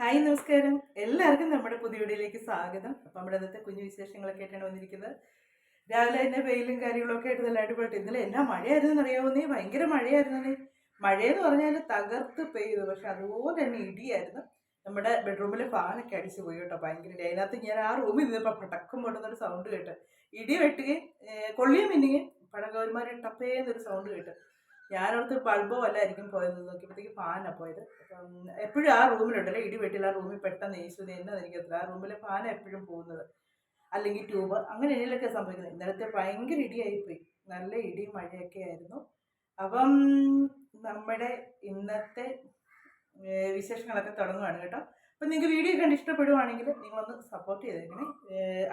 Hi നമസ്കാരം. എല്ലാവർക്കും നമ്മുടെ പുതിയ വീഡിയോയിലേക്ക് സ്വാഗതം. അപ്പം നമ്മുടെ ഇന്നത്തെ കുഞ്ഞു വിശേഷങ്ങളൊക്കെ ആയിട്ടാണ് വന്നിരിക്കുന്നത്. രാവിലെ തന്നെ വെയിലും കാര്യങ്ങളൊക്കെ ആയിട്ട് നല്ല അടിപൊളി ഇന്നലെ എന്നാ മഴയായിരുന്നു അറിയാവുന്നേ? ഭയങ്കര മഴയായിരുന്നു മഴയെന്ന് പറഞ്ഞാൽ തകർത്ത് പെയ്തു. പക്ഷെ അതുപോലെ തന്നെ ഇടിയായിരുന്നു. നമ്മുടെ ബെഡ്റൂമിൽ ഫാനൊക്കെ അടിച്ചു പോയി കേട്ടോ. ഭയങ്കര. അതിനകത്ത് ഞാൻ ആ റൂമിൽ നിന്നപ്പോൾ പടക്കം പൊട്ടുന്നൊരു സൗണ്ട് കേട്ട്. ഇടി വെട്ടുകയും കൊള്ളിയും മിന്നുകയും പടകവന്മാരെ ടപ്പേന്നൊരു സൗണ്ട് കേട്ട്. ഞാനോർത്ത് ബൾബോ വല്ലായിരിക്കും പോയത്. നോക്കിയപ്പോഴത്തേക്ക് ഫാനാണ് പോയത്. എപ്പോഴും ആ റൂമിലുണ്ടല്ലോ ഇടി വെട്ടില്ല ആ റൂമിൽ പെട്ടെന്ന് യേശു എന്നാ എനിക്കത്തില്ല ആ റൂമിലെ ഫാനാണ് എപ്പോഴും പോകുന്നത്. അല്ലെങ്കിൽ ട്യൂബ്. അങ്ങനെ ഇതിലൊക്കെ സംഭവിക്കുന്നത്. ഇന്നലത്തെ ഭയങ്കര ഇടിയായിപ്പോയി. നല്ല ഇടിയും മഴയൊക്കെ ആയിരുന്നു. അപ്പം നമ്മുടെ ഇന്നത്തെ വിശേഷങ്ങളൊക്കെ തുടങ്ങുകയാണ് കേട്ടോ. അപ്പം നിങ്ങൾക്ക് വീഡിയോ കണ്ട് ഇഷ്ടപ്പെടുവാണെങ്കിൽ നിങ്ങളൊന്ന് സപ്പോർട്ട് ചെയ്തേക്കണേ.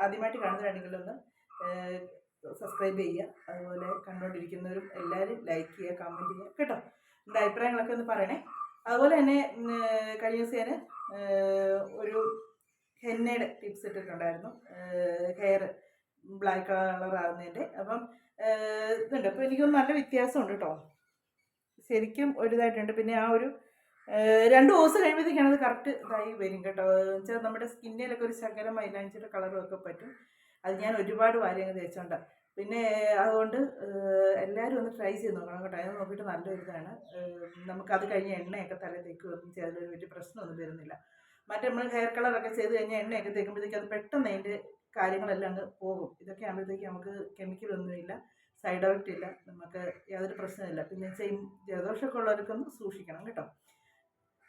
ആദ്യമായിട്ട് കാണുന്നതാണെങ്കിൽ ഒന്ന് സബ്സ്ക്രൈബ് ചെയ്യുക. അതുപോലെ കണ്ടുകൊണ്ടിരിക്കുന്നവരും എല്ലാവരും ലൈക്ക് ചെയ്യുക കമന്റ് ചെയ്യുക. കേട്ടോ? എന്റെ അഭിപ്രായങ്ങളൊക്കെ ഒന്ന് പറയണേ? അതുപോലെ തന്നെ കഴിഞ്ഞ ദിവസം ഞാൻ ഒരു ഹെന്നയുടെ ടിപ്സ് ഇട്ടിട്ടുണ്ടായിരുന്നു. ഹെയർ ബ്ലാക്ക് കളർ ആകുന്നതിന്റെ അപ്പം ഇതുണ്ട്. അപ്പോൾ എനിക്കൊന്ന് നല്ല വ്യത്യാസമുണ്ട് കേട്ടോ. ശരിക്കും ഒരു ഇതായിട്ടുണ്ട്. പിന്നെ ആ ഒരു രണ്ട് ദിവസം കഴിയുമ്പോഴത്തേക്കാണ് അത് കറക്റ്റ് ഇതായി വരും കേട്ടോ. വെച്ചാൽ നമ്മുടെ സ്കിന്നിലൊക്കെ ഒരു ശകലം മൈലാഞ്ചിയുടെ കളറും ഒക്കെ പറ്റും. അത് ഞാൻ ഒരുപാട് വാരി അങ്ങ് തേച്ചോണ്ടാണ് പിന്നെ അതുകൊണ്ട് എല്ലാവരും ഒന്ന് ട്രൈ ചെയ്ത് നോക്കണം കേട്ടോ. അത് നോക്കിയിട്ട് നല്ലൊരു ഇതാണ് നമുക്ക് നമുക്കത് കഴിഞ്ഞ് എണ്ണയൊക്കെ തല തേക്കുകയൊന്നും ചെയ്താലൊരു വലിയ പ്രശ്നമൊന്നും വരുന്നില്ല. മറ്റേ നമ്മൾ ഹെയർ കളറൊക്കെ ചെയ്ത് കഴിഞ്ഞാൽ എണ്ണയൊക്കെ തേക്കുമ്പോഴത്തേക്ക് അത് പെട്ടെന്ന് അതിന്റെ കാര്യങ്ങളെല്ലാം അങ്ങ് പോകും. ഇതൊക്കെ ആകുമ്പോഴത്തേക്ക് നമുക്ക് കെമിക്കലൊന്നുമില്ല സൈഡ് എഫക്റ്റ് ഇല്ല നമുക്ക് യാതൊരു പ്രശ്നമില്ല പിന്നെ സെയിം ജലദോഷമൊക്കെ ഉള്ളവർക്കൊന്ന് സൂക്ഷിക്കണം കേട്ടോ.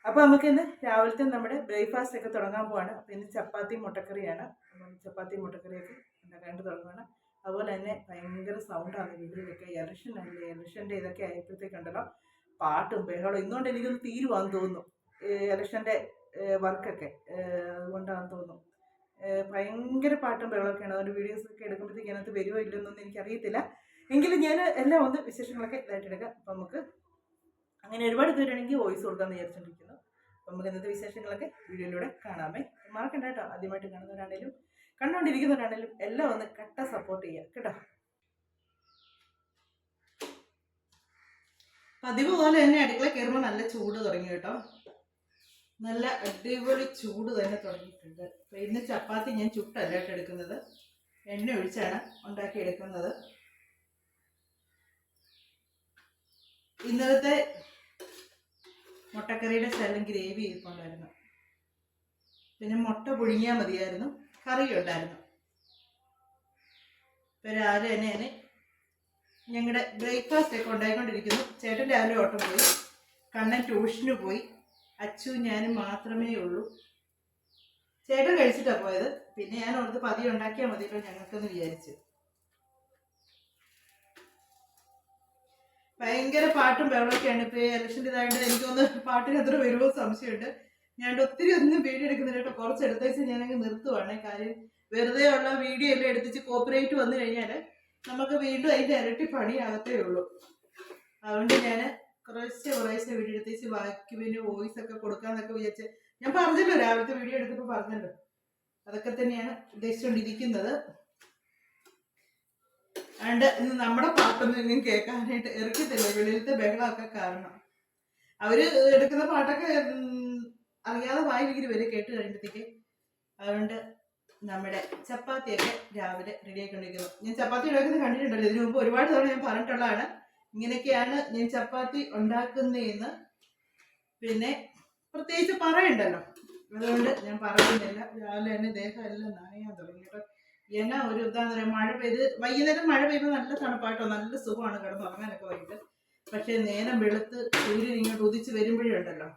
അപ്പോൾ നമുക്ക് ഇന്ന് രാവിലത്തെ നമ്മുടെ ബ്രേക്ക്ഫാസ്റ്റ് ഒക്കെ തുടങ്ങാൻ പോവാണ്. അപ്പോൾ ഇന്ന് ചപ്പാത്തി മുട്ടക്കറിയാണ്. ചപ്പാത്തി മുട്ടക്കറിയൊക്കെ ഉണ്ടാക്കാണ്ട് തുടങ്ങുകയാണ് അതുപോലെ തന്നെ ഭയങ്കര സൗണ്ടാണ് വീഡിയോയിലൊക്കെ എലക്ഷൻ അല്ലേ? എലക്ഷന്റെ ഇതൊക്കെ ആയപ്പോഴത്തേക്കുണ്ടല്ലോ പാട്ടും ബഹളം ഇന്നുകൊണ്ട് എനിക്കൊന്ന് തീരുവാന്ന് തോന്നുന്നു. എലക്ഷന്റെ വർക്കൊക്കെ. അതുകൊണ്ടാണെന്ന് തോന്നുന്നു. ഭയങ്കര പാട്ടും ബഹളമൊക്കെയാണ്. അതുകൊണ്ട് വീഡിയോസ് ഒക്കെ എടുക്കുമ്പോഴത്തേക്ക് അതിനകത്ത് വരുമോ ഇല്ലെന്നൊന്നും എനിക്കറിയത്തില്ല. എങ്കിലും ഞാൻ എല്ലാം ഒന്ന് വിശേഷങ്ങളൊക്കെ ഇതായിട്ട് എടുക്കാം. അപ്പം നമുക്ക് അങ്ങനെ ഒരുപാട് പേരാണെങ്കിൽ വോയിസ് കൊടുക്കാമെന്ന് വിചാരിച്ചുകൊണ്ടിരിക്കുന്നു അപ്പം നമുക്ക് ഇന്നത്തെ വിശേഷങ്ങളൊക്കെ വീഡിയോയിലൂടെ കാണാമേ. മറക്കണ്ട കേട്ടോ. ആദ്യമായിട്ട് കാണുന്നവരാണേലും കണ്ടുകൊണ്ടിരിക്കുന്നവരാണേലും എല്ലാം ഒന്ന് കട്ട സപ്പോർട്ട് ചെയ്യുക കേട്ടോ? പതിവ് പോലെ തന്നെ അടുക്കള കയറുമ്പോൾ നല്ല ചൂട് തുടങ്ങി കേട്ടോ. നല്ല അടിപൊളി ചൂട് തന്നെ തുടങ്ങിയിട്ടുണ്ട്. അപ്പം ഇന്ന് ചപ്പാത്തി ഞാൻ ചുട്ടല്ല എടുക്കുന്നത്. എണ്ണ ഒഴിച്ചാണ് ഉണ്ടാക്കി എടുക്കുന്നത്. ഇന്നലത്തെ മുട്ടക്കറിയുടെ ശകലം ഗ്രേവി ഇരിപ്പുണ്ടായിരുന്നു പിന്നെ മുട്ട പുഴുങ്ങിയാൽ മതിയായിരുന്നു. കറി ഉണ്ടായിരുന്നു ഇപ്പം രാവിലെ തന്നെ ഞാൻ ഞങ്ങളുടെ ബ്രേക്ക്ഫാസ്റ്റ് ഒക്കെ ഉണ്ടായിക്കൊണ്ടിരിക്കുന്നു. ചേട്ടൻ രാവിലെ ഓട്ടം പോയി. കണ്ണൻ ട്യൂഷന് പോയി. അച്ചു ഞാനും മാത്രമേ ഉള്ളൂ. ചേട്ടൻ കഴിച്ചിട്ടാണ് പോയത്. പിന്നെ ഞാൻ ഓർത്ത് പതി ഉണ്ടാക്കിയാൽ മതിയല്ലോ ഞങ്ങൾക്കെന്ന് വിചാരിച്ചു. ഭയങ്കര പാട്ടും ബഹളമൊക്കെയാണ്. ഇപ്പോൾ ഇലക്ഷന്റെ ഇതായിട്ട് എനിക്കൊന്ന് പാട്ടിന് എത്ര വരുമോ സംശയമുണ്ട്. ഞാൻ ഒത്തിരി ഒന്നും വീഡിയോ എടുക്കുന്നില്ല കേട്ടോ. കുറച്ച് എടുത്തേച്ച് ഞാനങ്ങ് നിർത്തുവാണ്. കാര്യം വെറുതെ ഉള്ള വീഡിയോ എല്ലാം എടുത്തിച്ച് കോപ്പറേറ്റ് വന്നു കഴിഞ്ഞാൽ നമുക്ക് വീണ്ടും അതിന്റെ ഇരട്ടി പണിയാകത്തേ ഉള്ളൂ. അതുകൊണ്ട് ഞാൻ കുറേശ്ശെ കുറേശ്ശെ വീഡിയോ എടുത്തേച്ച് ബാക്കി പിന്നെ വോയിസ് ഒക്കെ കൊടുക്കാന്നൊക്കെ വിചാരിച്ച് ഞാൻ പറഞ്ഞല്ലോ രാവിലത്തെ വീഡിയോ എടുത്തപ്പോൾ പറഞ്ഞല്ലോ. അതൊക്കെ തന്നെയാണ് ഉദ്ദേശിച്ചുകൊണ്ടിരിക്കുന്നത് അതുകൊണ്ട് ഇന്ന് നമ്മുടെ പാട്ടൊന്നും ഇനിയും കേൾക്കാനായിട്ട് ഇറക്കത്തില്ല വെളിയിലത്തെ ബഹളമൊക്കെ കാരണം. അവർ എടുക്കുന്ന പാട്ടൊക്കെ അറിയാതെ വായിലിങ്ങനെ വരെ കേട്ട് കഴിയുമ്പോഴത്തേക്ക് അതുകൊണ്ട് നമ്മുടെ ചപ്പാത്തിയൊക്കെ രാവിലെ റെഡി ആയിക്കൊണ്ടിരിക്കുന്നു. ഞാൻ ചപ്പാത്തി ഉണ്ടാക്കുന്നത് കണ്ടിട്ടുണ്ടല്ലോ. ഇതിനു മുമ്പ് ഒരുപാട് തവണ ഞാൻ പറഞ്ഞിട്ടുള്ളതാണ്. ഇങ്ങനെയൊക്കെയാണ് ഞാൻ ചപ്പാത്തി ഉണ്ടാക്കുന്നതെന്ന് പിന്നെ പ്രത്യേകിച്ച് പറയണ്ടല്ലോ. അതുകൊണ്ട് ഞാൻ പറയുന്നില്ല. രാവിലെ തന്നെ ദേഹം എല്ലാം നനയാൻ തുടങ്ങി. കേട്ടോ. എന്നാ ഒരു ഇതാന്ന് പറയാ മഴ പെയ്ത് വൈകുന്നേരം മഴ പെയ്യുമ്പോൾ നല്ല തണുപ്പാട്ടോ നല്ല സുഖമാണ് കിടന്ന് ഉറങ്ങാനൊക്കെ വൈകിട്ട്. പക്ഷേ നേരം വെളുത്ത് സൂര്യൻ ഇങ്ങോട്ട് ഉദിച്ച് വരുമ്പോഴേ ഉണ്ടല്ലോ.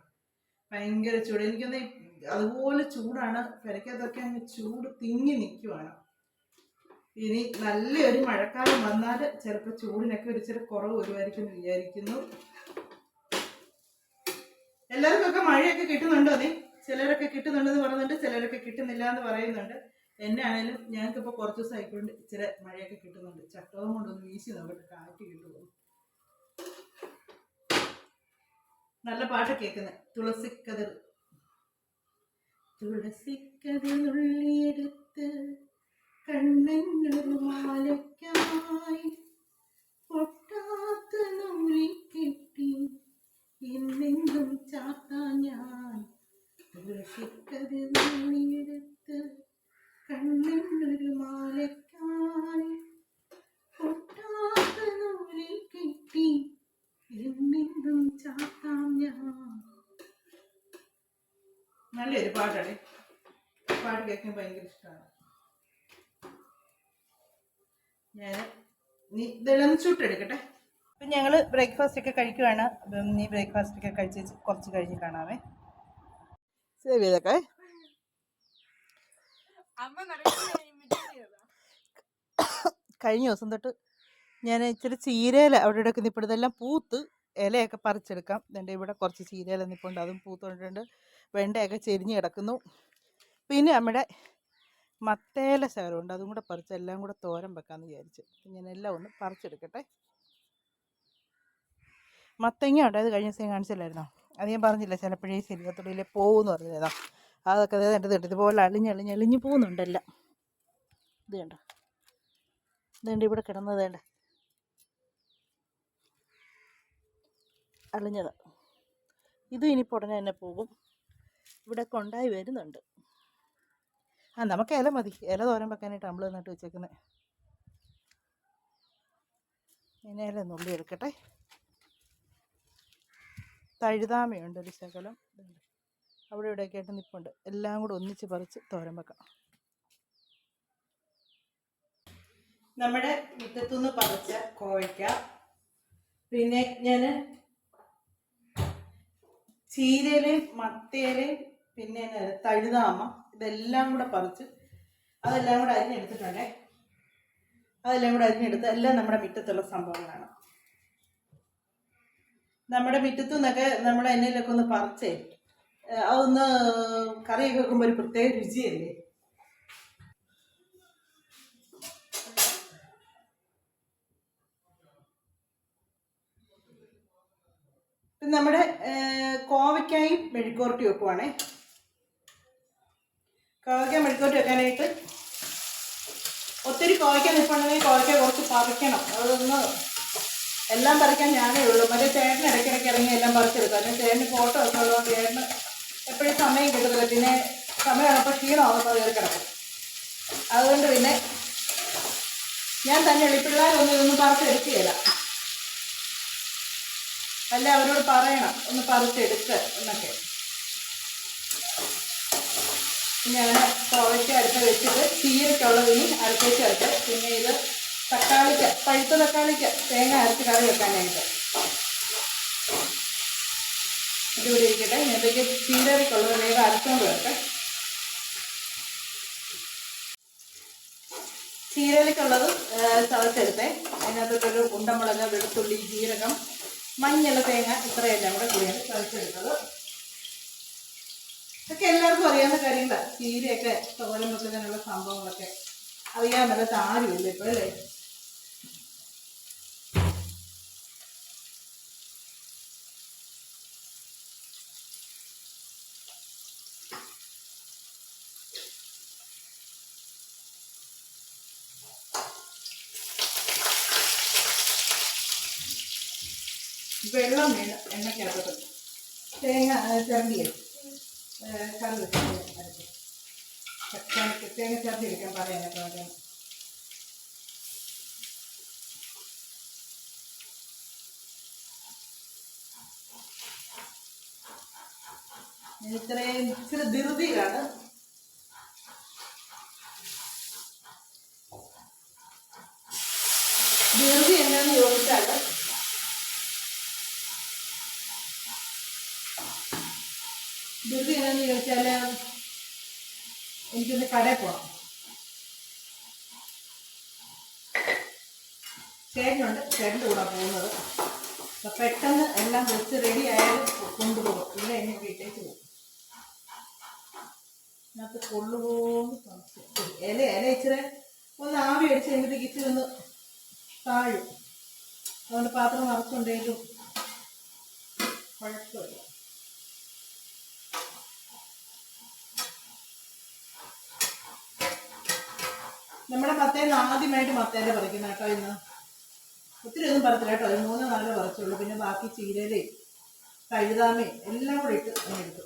ഭയങ്കര ചൂട്. എനിക്കൊന്ന് അതുപോലെ ചൂടാണ്. പെരക്കകത്തൊക്കെ അങ്ങ് ചൂട് തിങ്ങി നിൽക്കുവാണ് ഇനി നല്ലൊരു മഴക്കാലം വന്നാൽ ചിലപ്പോൾ ചൂടിനൊക്കെ ഒരു ചെറിയ കുറവ് വരുമായിരിക്കും എന്ന് വിചാരിക്കുന്നു. എല്ലാവർക്കൊക്കെ മഴയൊക്കെ കിട്ടുന്നുണ്ടോ നീ? ചിലരൊക്കെ കിട്ടുന്നുണ്ടെന്ന് പറയുന്നുണ്ട് ചിലരൊക്കെ കിട്ടുന്നില്ല എന്ന് പറയുന്നുണ്ട്. എന്നെ ആണെങ്കിലും ഞങ്ങൾക്കിപ്പോൾ കുറച്ച് ദിവസം ആയിക്കൊണ്ട് ഇച്ചിരി മഴയൊക്കെ കിട്ടുന്നുണ്ട്. ചട്ടവും കൊണ്ടൊന്ന് വീശി നമുക്ക് കാറ്റ് കിട്ടുമോ? നല്ല പാട്ട് കേൾക്കുന്നത് തുളസിക്കതിർ. തുളസിക്കതിരുള്ളിയെടുത്ത് കണ്ണൊരു മാലയ്ക്കായി പൊട്ടാത്ത നൂലി കെട്ടി എന്നെങ്കിലും ചാത്താ ഞാൻ. തുളസിക്കതിരുള്ളിയെടുത്ത് കണ്ണൊരു മാലയ്ക്കായി തുളസി ഒരു പാട്ടാണ് പാട്ട് കേൾക്കാൻ ഭയങ്കര ഇഷ്ടമാണ് ഞാൻ നീ ഇതെല്ലാം ചുട്ടെടുക്കട്ടെ. അപ്പം ഞങ്ങൾ ബ്രേക്ക്ഫാസ്റ്റ് ഒക്കെ കഴിക്കുവാണ്. അപ്പം നീ ബ്രേക്ക്ഫാസ്റ്റ് ഒക്കെ കഴിച്ച് കുറച്ച് കഴിഞ്ഞ് കാണാമേ സേവ് ചെയ്തേക്കെ. കഴിഞ്ഞ ദിവസം തൊട്ട് ഞാൻ ഇച്ചിരി ചീരയില അവിടെ എടുക്കുന്ന. ഇതെല്ലാം പൂത്ത് ഇലയൊക്കെ പറിച്ചെടുക്കാം. എന്റെ ഇവിടെ കുറച്ച് ചീരയില നിൽപ്പുണ്ട് അതും പൂത്തുകൊണ്ടിട്ടുണ്ട് വെണ്ടയൊക്കെ ചെരിഞ്ഞ് കിടക്കുന്നു. പിന്നെ നമ്മുടെ മത്തേല ശകലമുണ്ട്. അതും കൂടെ പറിച്ച് എല്ലാം കൂടെ തോരൻ വെക്കാമെന്ന് വിചാരിച്ച്. ഞാൻ എല്ലാം ഒന്ന് പറിച്ചെടുക്കട്ടെ. മത്തങ്ങ ഉണ്ട്. അത് കഴിഞ്ഞ ദിവസം കാണിച്ചില്ലായിരുന്നോ? അത് ഞാൻ പറഞ്ഞില്ല ചിലപ്പോഴേ ശരിയത്തുള്ളിലെ പോകുമെന്ന് പറഞ്ഞതാ അതൊക്കെ അതായത് എന്റെ തൊട്ട് ഇതുപോലെ അളിഞ്ഞളിഞ്ഞ് അളിഞ്ഞ് പോകുന്നുണ്ടല്ല ഇത് കണ്ടോ? ഇതുണ്ട് ഇവിടെ കിടന്നത് വേണ്ട അളിഞ്ഞത്. ഇതും ഇനി ഉടനെ തന്നെ പോകും. ഇവിടെ കൊണ്ടായി വരുന്നുണ്ട്. ആ നമുക്ക് ഇല മതി. ഇല തോരൻ വെക്കാനായിട്ട് നമ്മൾ നട്ട് വെച്ചേക്കുന്നത് ഇനി ഇല നുള്ളി എടുക്കട്ടെ. തഴുതാമയുണ്ട് ഒരു ശകലം. അവിടെ ഇവിടെയൊക്കെ ആയിട്ട് നിൽപ്പുണ്ട് എല്ലാം കൂടെ ഒന്നിച്ച് പറിച്ച് തോരൻ വെക്കാം. നമ്മുടെ മുറ്റത്തുനിന്ന് പറിച്ച കോവയ്ക്ക പിന്നെ ഞാൻ ചീരയിലെയും മത്തേലയും പിന്നെ തഴുതാമ ഇതെല്ലാം കൂടെ പറിച്ച് അതെല്ലാം കൂടെ അരിഞ്ഞെടുത്തിട്ടുണ്ടേ അതെല്ലാം കൂടെ അരിഞ്ഞെടുത്ത് എല്ലാം നമ്മുടെ മുറ്റത്തുള്ള സംഭവങ്ങളാണ്. നമ്മുടെ മുറ്റത്തു നിന്നൊക്കെ നമ്മുടെ എണ്ണയിലൊക്കെ ഒന്ന് പറിച്ചേ. അതൊന്ന് കറിയൊക്കെ വെക്കുമ്പോൾ ഒരു പ്രത്യേക രുചിയല്ലേ? നമ്മുടെ കോവയ്ക്കായും മെഴുക്കോർട്ടി വെക്കുവാണേ കോവയ്ക്ക മെഴുക്കോർട്ടി വെക്കാനായിട്ട് ഒത്തിരി കോവയ്ക്ക നിൽപ്പുണ്ടെങ്കിൽ കോവയ്ക്ക കുറച്ച് പറിക്കണം. അതൊന്ന് എല്ലാം പറിക്കാൻ ഞാനേ ഉള്ളൂ. മറ്റേ ചേട്ടന് ഇടയ്ക്കിടയ്ക്ക് ഇറങ്ങി എല്ലാം പറിച്ചെടുക്കും. അതിന് ചേട്ടന് ഫോട്ടോ ഒക്കെ ഉള്ളതുകൊണ്ട് ചേട്ടന് എപ്പോഴും സമയം കിട്ടത്തില്ല. പിന്നെ സമയം ക്ഷീണമാകുമ്പോൾ കയറി കിടക്കും അതുകൊണ്ട് പിന്നെ ഞാൻ തന്നെ ഉള്ളു. ഇതൊന്നും പറിച്ചെടുക്കുകയില്ല അല്ല അവരോട് പറയണം. ഒന്ന് പറിച്ചെടുത്ത് എന്നൊക്കെ. ഞാൻ കോവയ്ക്ക് അടുത്ത് വെച്ചിട്ട് ചീരക്കുള്ളത് ഇനി അടുത്തേക്ക് ചേർത്ത് പിന്നെ ഇത് തക്കാളിക്ക് പഴുത്ത തക്കാളിക്ക് തേങ്ങ അരച്ച് കറി വെക്കാനായിട്ട്. ഇതിവിടെ ഇരിക്കട്ടെ. ഇതിലേക്ക് ചീരക്കുള്ളത് വേഗം അരച്ചുകൊണ്ട് വെക്കാം. ചീരയിലേക്കുള്ളത് ചതച്ചെടുത്തേ അതിനകത്തൊരു ഉണ്ടമുളക് വെളുത്തുള്ളി ജീരകം മഞ്ഞൾ തേങ്ങ ഇത്രയെല്ലാം കൂടെ കൂടിയാണ് ചതച്ചെടുത്തത് ഇതൊക്കെ എല്ലാവർക്കും അറിയാവുന്ന കാര്യങ്ങളാണ് ചീരയൊക്കെ തോരൻ വെക്കുന്നതിനുള്ള സംഭവങ്ങളൊക്കെ അറിയാൻ പറ്റാത്ത ആരുമില്ല ഇപ്പൊ അല്ലേ? വെള്ളം വേണം. എണ്ണയ്ക്കകത്ത് തേങ്ങ ചിരണ്ടിയേ? കറി വെക്കാൻ അടുത്ത് തേങ്ങ തേങ്ങ ചേർത്ത് എടുക്കാൻ പറയാനൊക്കെ വേണ്ടി ഇത്രയും ഇച്ചിരി ധൃതിയിലാണ് ധൃതി എന്നാന്ന് ചോദിച്ചാൽ ധൃതി എന്നാന്ന് ചോദിച്ചാൽ എനിക്കൊന്ന് കടയിൽ പോകണം ചേട്ടനുണ്ട് ചേട്ടന്റെ കൂടെ പോകുന്നത്. അപ്പം പെട്ടെന്ന് എല്ലാം വെച്ച് റെഡി ആയാലും കൊണ്ടുപോകും. ഇല്ല എന്നെ വീട്ടിലേക്ക് പോകും. അതിനകത്ത് കൊള്ളുപോകും ഇല ഇല ഇച്ചിരി ഒന്ന് ആവി അടിച്ച് കഴിയുമ്പോഴത്തേക്ക് ഇച്ചിരി ഒന്ന് താഴും. അതുകൊണ്ട് പാത്രം നിറച്ചുണ്ടെങ്കിലും കുഴപ്പമില്ല. നമ്മുടെ മത്തേന്ന് ആദ്യമായിട്ട് മത്തേന്റെ പറിക്കുന്ന കേട്ടോ ഇന്ന്. ഒത്തിരി ഒന്നും പറത്തില്ല കേട്ടോ. മൂന്ന് നാല് പറിച്ചുള്ളൂ. പിന്നെ ബാക്കി ചീരലേ കഴുതാമേ എല്ലാം കൂടെ ഇട്ട് എടുത്തു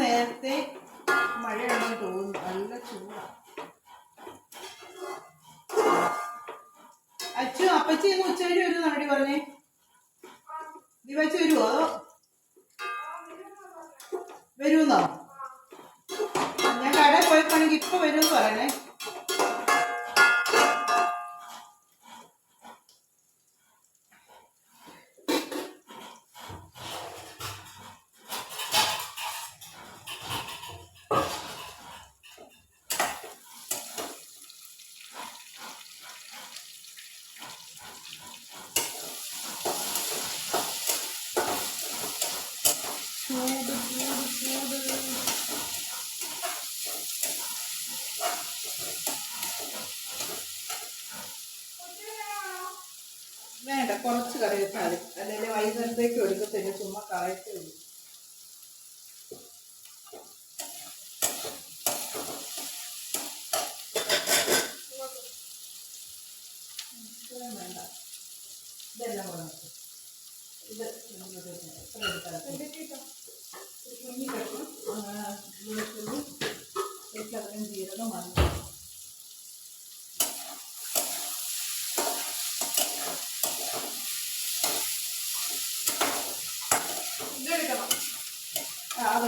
നേരത്തെ മഴയാണെന്ന് തോന്നുന്നു നല്ല ചൂടാണ് അച്ചു അപ്പച്ചി ഇന്ന് ഉച്ചവഴി വരും നടടി പറഞ്ഞേ ദിവച്ച് വരുമോ അതോ വരുമെന്നോ ഞാൻ കടയിൽ പോയപ്പോണെങ്കിൽ ഇപ്പൊ വരുമെന്ന് പറയണേ ചൂട് ചൂട് ചൂട് വേണ്ട കുറച്ച് കറി വെച്ചാൽ മതി അല്ലെങ്കിൽ വൈകുന്നേരത്തേക്ക് എടുക്കത്തില്ല ചുമ്മാ കളയത്തേ ഉള്ളൂ ഇതെല്ലാം കൂടെ. ഇത്. ഇത്ര എടുത്താൽ. കുഞ്ഞിക്കട്ടും വെളുത്തുള്ളി ഏറ്റവും ജീരകം മഞ്ഞൾ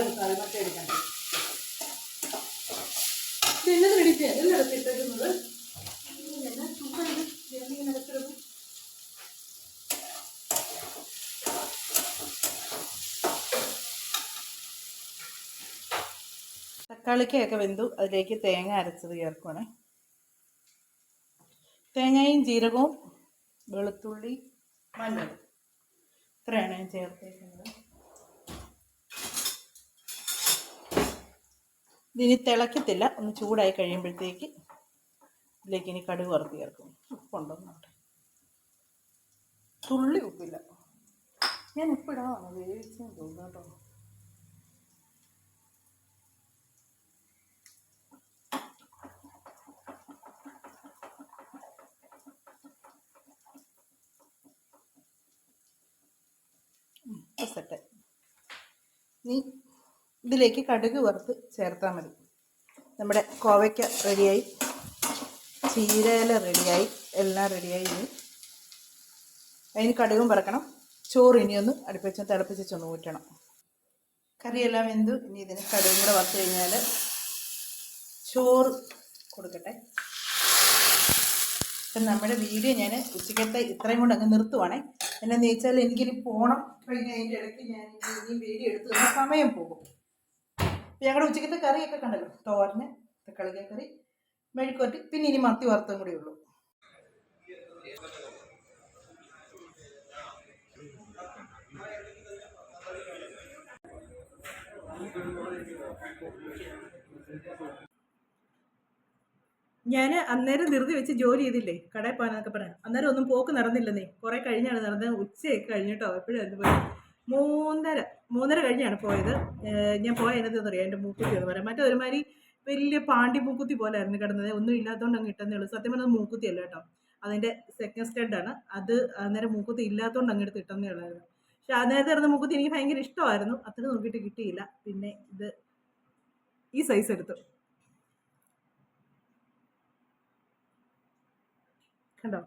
അത് മറ്റേ എടുക്കണം പിന്നെ റെഡിച്ച് എല്ലാം എടുത്തിരുന്നു തക്കാളിക്കയൊക്കെ വെന്തു. അതിലേക്ക് തേങ്ങ അരച്ചത് ചേർക്കണേ തേങ്ങയും ജീരകവും വെളുത്തുള്ളി മഞ്ഞൾ. ഇത്രയാണ് ചേർത്തേക്കുന്നത്. ഇതിനി തിളക്കത്തില്ല. ഒന്ന് ചൂടായി കഴിയുമ്പോഴത്തേക്ക് ഇതിലേക്ക് ഇനി കടുക് വറുത്ത് ചേർക്കും. ഉപ്പുണ്ടോന്നുണ്ട് തുള്ളി ഉപ്പില്ല. ഞാൻ ഉപ്പിടാമാണ് വേവിച്ചെന്ന് തോന്നുന്നു കേട്ടോ. സെറ്റ് നീ ഇതിലേക്ക് കടുക് വറുത്ത് ചേർത്താൽ മതി. നമ്മുടെ കോവയ്ക്ക റെഡിയായി. ചീരയില റെഡിയായി. എല്ലാം റെഡിയായി ഇനി. അതിന് കടുകും പറക്കണം ചോറ് ഇനി ഒന്ന് അടുപ്പിച്ച് തിളപ്പിച്ചൊന്ന് ഊറ്റണം. കറിയെല്ലാം എന്തു ഇനി ഇതിന് കടുകും കൂടെ വറുത്ത് കഴിഞ്ഞാൽ ചോറ് കൊടുക്കട്ടെ. അപ്പം നമ്മുടെ വീഡിയോ ഞാൻ ഉച്ചക്കത്തെ ഇത്രയും കൊണ്ട് അങ്ങ് നിർത്തുവാണേ. എന്നാന്ന് ചോദിച്ചാൽ എനിക്കിനി പോകണം കഴിഞ്ഞ അതിന്റെ ഇടയ്ക്ക് ഞാൻ ഇനി വീഡിയോ എടുത്ത് സമയം പോകും. ഞങ്ങളുടെ ഉച്ചക്കത്തെ കറിയൊക്കെ കണ്ടല്ലോ. തോരന് തക്കാളിക്ക കറി മെഴുക്കുവരട്ടി പിന്നെ ഇനി മത്തി വറുത്തും കൂടി ഉള്ളൂ. ഞാൻ അന്നേരം നിർത്തി വെച്ച് ജോലി ചെയ്തില്ലേ? കടയിൽ പോകാനൊക്കെ പറയാം അന്നേരം ഒന്നും പോക്ക് നടന്നില്ലെന്നേ. കുറെ കഴിഞ്ഞാണ് നടന്നത്. ഉച്ചയൊക്കെ കഴിഞ്ഞിട്ടോ? എപ്പോഴും മൂന്നര. മൂന്നര കഴിഞ്ഞാണ് പോയത്. ഞാൻ പോയ എന്നതെന്നറിയാം എന്റെ മൂക്കുത്തി എന്ന് പറയാം. മറ്റേ ഒരുമാതിരി വലിയ പാണ്ടി മൂക്കുത്തി പോലെ ആയിരുന്നു കിടന്നത്. ഒന്നും ഇല്ലാത്തതുകൊണ്ട് അങ്ങ് കിട്ടുന്നേ ഉള്ളൂ. സത്യം പറഞ്ഞാൽ മൂക്കുത്തി അല്ല കേട്ടോ. അതിന്റെ സെക്കൻഡ് സ്റ്റഡ് ആണ്. അത് അന്നേരം മൂക്കുത്തി ഇല്ലാത്തതുകൊണ്ട് അങ്ങോട്ട് എടുത്ത് ഇട്ടുന്നേ ഉള്ളായിരുന്നു. പക്ഷെ ആ നേരത്തെ ഇറന്ന മൂക്കുത്തി എനിക്ക് ഭയങ്കര ഇഷ്ടമായിരുന്നു. അത്ര നോക്കിയിട്ട് കിട്ടിയില്ല. പിന്നെ ഇത് ഈ സൈസ് എടുത്തു. കണ്ടോ?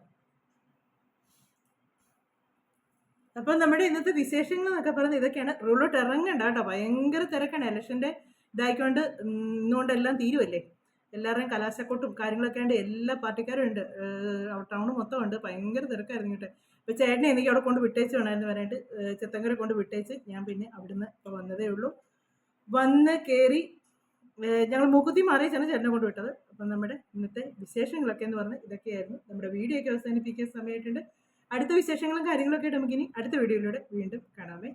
അപ്പൊ നമ്മുടെ ഇന്നത്തെ വിശേഷങ്ങൾ എന്നൊക്കെ പറയുന്നത് ഇതൊക്കെയാണ്. റൂളോട്ട് ഇറങ്ങണ്ട കേട്ടോ. ഭയങ്കര തിരക്കാണ്. ഇലക്ഷന്റെ ഇതായിക്കൊണ്ട് ഇന്നുകൊണ്ട് എല്ലാം തീരുമല്ലേ എല്ലാവരുടെയും കലാശക്കൊട്ടും കാര്യങ്ങളൊക്കെ ഉണ്ട് എല്ലാ പാർട്ടിക്കാരും ഉണ്ട്. ടൗൺ മൊത്തം ഉണ്ട്. ഭയങ്കര തിരക്കായിരുന്നു കേട്ടോ ഇപ്പൊ ചേട്ടനെ എനിക്ക് അവിടെ കൊണ്ട് വിട്ടേച്ച് വേണമായിരുന്നു പറഞ്ഞിട്ട് ചെത്തങ്കര കൊണ്ട് വിട്ടേച്ച്. ഞാൻ പിന്നെ അവിടുന്ന് ഇപ്പൊ വന്നതേ ഉള്ളൂ. വന്ന് കയറി ഞങ്ങൾ മൂക്കുത്തി മാറിയിച്ചാണ് ചേട്ടനെ കൊണ്ട് വിട്ടത്. അപ്പം നമ്മുടെ ഇന്നത്തെ വിശേഷങ്ങളൊക്കെ എന്ന് പറഞ്ഞ് ഇതൊക്കെയായിരുന്നു. നമ്മുടെ വീഡിയോ ഒക്കെ അവസാനിപ്പിക്കാൻ സമയമായിട്ടുണ്ട്. അടുത്ത വിശേഷങ്ങളും കാര്യങ്ങളൊക്കെ ആയിട്ട് നമുക്കിനി അടുത്ത വീഡിയോയിലൂടെ വീണ്ടും കാണാമേ.